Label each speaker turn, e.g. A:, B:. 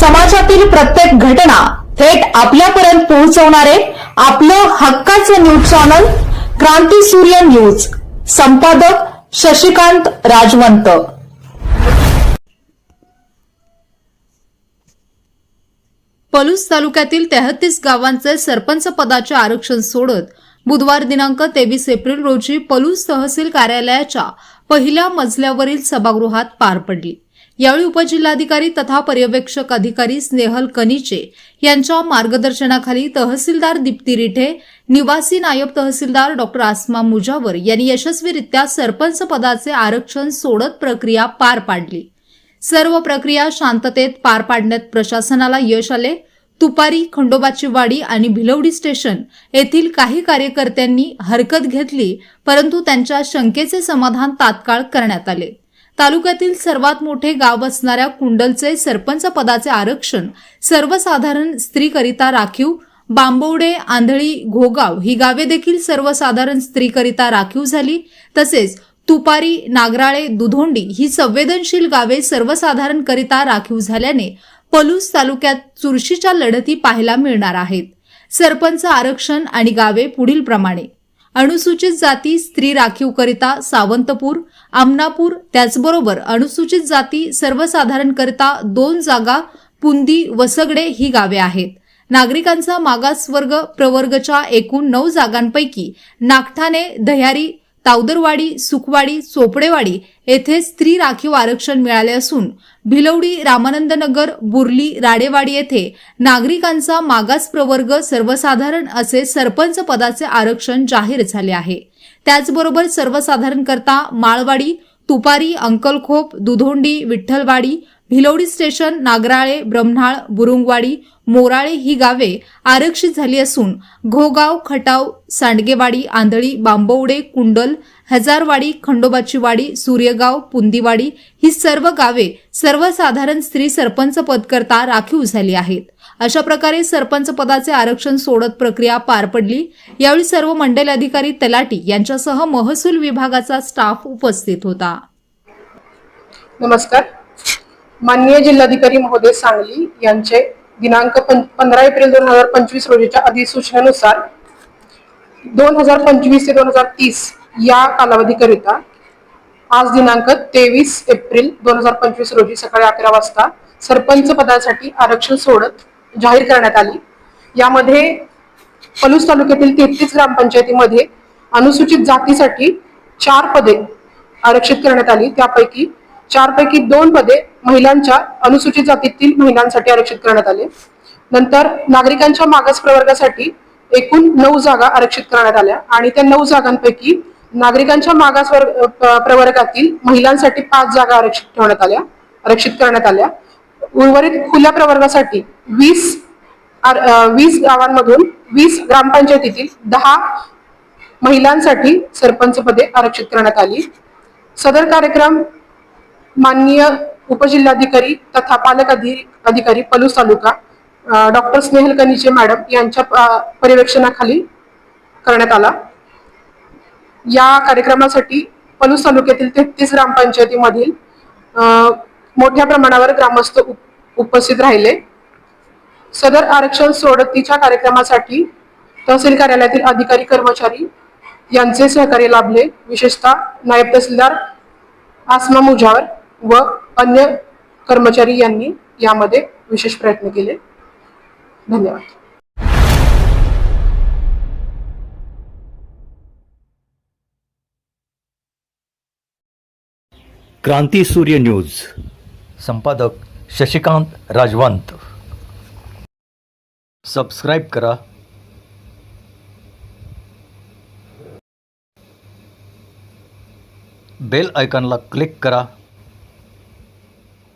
A: समाजातील प्रत्येक घटना थेट आपल्यापर्यंत पोहोचवणारे आपलं हक्काचं न्यूज चॅनल क्रांती सूर्य न्यूज. संपादक शशिकांत राजवंत.
B: पलूस तालुक्यातील तेहतीस गावांचे सरपंच पदाचे आरक्षण सोडत बुधवार दिनांक तेवीस एप्रिल रोजी पलूस तहसील कार्यालयाच्या पहिल्या मजल्यावरील सभागृहात पार पडली. यावेळी उपजिल्हाधिकारी तथा पर्यवेक्षक अधिकारी स्नेहल कनिचे यांच्या मार्गदर्शनाखाली तहसीलदार दीप्ती रिठे निवासी नायब तहसीलदार डॉक्टर आसमा मुजावर यांनी यशस्वीरित्या सरपंच पदाचे आरक्षण सोडत प्रक्रिया पार पाडली. सर्व प्रक्रिया शांततेत पार पाडण्यात प्रशासनाला यश आले. तुपारी खंडोबाची वाडी आणि भिलवडी स्टेशन येथील काही कार्यकर्त्यांनी हरकत घेतली परंतु त्यांच्या शंकेचे समाधान तात्काळ करण्यात आले. तालुक्यातील सर्वात मोठे गाव असणाऱ्या कुंडलचे सरपंच पदाचे आरक्षण सर्वसाधारण स्त्रीकरिता राखीव बांबवडे आंधळी घोगाव ही गावे देखील सर्वसाधारण स्त्रीकरिता राखीव झाली. तसेच तुपारी नागराळे दुधोंडी ही संवेदनशील गावे सर्वसाधारणकरिता राखीव झाल्याने पलूस तालुक्यात चुरशीच्या लढती पाहायला मिळणार आहेत. सरपंच आरक्षण आणि गावे पुढील प्रमाणे अनुसूचित जाती स्त्री राखीवकरिता सावंतपूर आमनापूर त्याचबरोबर अनुसूचित जाती सर्वसाधारणकरिता दोन जागा पुंदी वसगडे ही गावे आहेत. नागरिकांचा मागासवर्ग प्रवर्गच्या एकूण नऊ जागांपैकी नागठाणे दह्यारी तावदरवाडी सुखवाडी चोपडेवाडी येथे स्त्री राखीव आरक्षण मिळाले असून भिलवडी रामानंदनगर बुर्ली राडेवाडी येथे नागरिकांचा मागास प्रवर्ग सर्वसाधारण असे सरपंच पदाचे आरक्षण जाहीर झाले आहे. त्याचबरोबर सर्वसाधारणकरता माळवाडी तुपारी अंकलखोप दुधोंडी विठ्ठलवाडी भिलवडी स्टेशन नागराळे ब्रह्मणाळ बुरुंगवाडी मोराळे ही गावे आरक्षित झाली असून घोगाव खटाव सांडगेवाडी आंधळी बांबवडे कुंडल हजारवाडी खंडोबाची वाडी सूर्यगाव पुंदीवाडी ही सर्व गावे सर्वसाधारण स्त्री सरपंच पदकरता राखीव झाली आहेत. अशा प्रकारे सरपंच पदाचे आरक्षण सोडत प्रक्रिया पार पडली. यावेळी सर्व मंडल अधिकारी तलाटी यांच्यासह महसूल विभागाचा स्टाफ उपस्थित होता.
C: नमस्कार. माननीय जिल्हाधिकारी महोदय सांगली यांचे दिनांक पंधरा एप्रिल दोन हजार पंचवीस रोजीच्या अधिसूचनेनुसार दोन हजार पंचवीस ते दोन हजार तीस या कालावधीकरिता आज दिनांक तेवीस एप्रिल दोन हजार पंचवीस रोजी सकाळी अकरा वाजता सरपंच पदासाठी आरक्षण सोडत जाहीर करण्यात आली. यामध्ये पलूस तालुक्यातील तेहतीस ग्रामपंचायतीमध्ये अनुसूचित जातीसाठी चार पदे आरक्षित करण्यात आली. त्यापैकी चारपैकी दोन पदे महिलांच्या अनुसूचित जातीतील महिलांसाठी आरक्षित करण्यात आले. नंतर नागरिकांच्या मागास प्रवर्गासाठी एकूण नऊ जागा आरक्षित करण्यात आल्या आणि त्या नऊ जागांपैकी नागरिकांच्या मागास वर्ग प्रवर्गातील महिलांसाठी पाच जागा आरक्षित ठेवण्यात आल्या आरक्षित करण्यात आल्या. उर्वरित खुल्या प्रवर्गासाठी वीस आर- वीस गावांमधून वीस ग्रामपंचायतीतील दहा महिलांसाठी सरपंच पदे आरक्षित करण्यात आली. सदर कार्यक्रम माननीय उपजिल्हाधिकारी तथा पालक अधि- अधिकारी पलूस तालुका डॉक्टर स्नेहल कनिचे मॅडम यांच्या पर्यवेक्षणाखाली करण्यात आला. या कार्यक्रमासाठी पलूस तालुक्यातील तेहतीस ग्रामपंचायतीमधील मोठ्या प्रमाणावर ग्रामस्थ उप- उपस्थित राहिले. सदर आरक्षण सोडतीच्या कार्यक्रमासाठी तहसील कार्यालयातील अधिकारी कर्मचारी यांचे सहकार्य लाभले. विशेषतः नायब तहसीलदार आसमा मुजावर व अन्य कर्मचारी यांनी यामध्ये विशेष प्रयत्न केले. धन्यवाद.
D: क्रांती सूर्य न्यूज. संपादक शशिकांत राजवंत. सबस्क्राईब करा. बेल आयकॉनला क्लिक करा.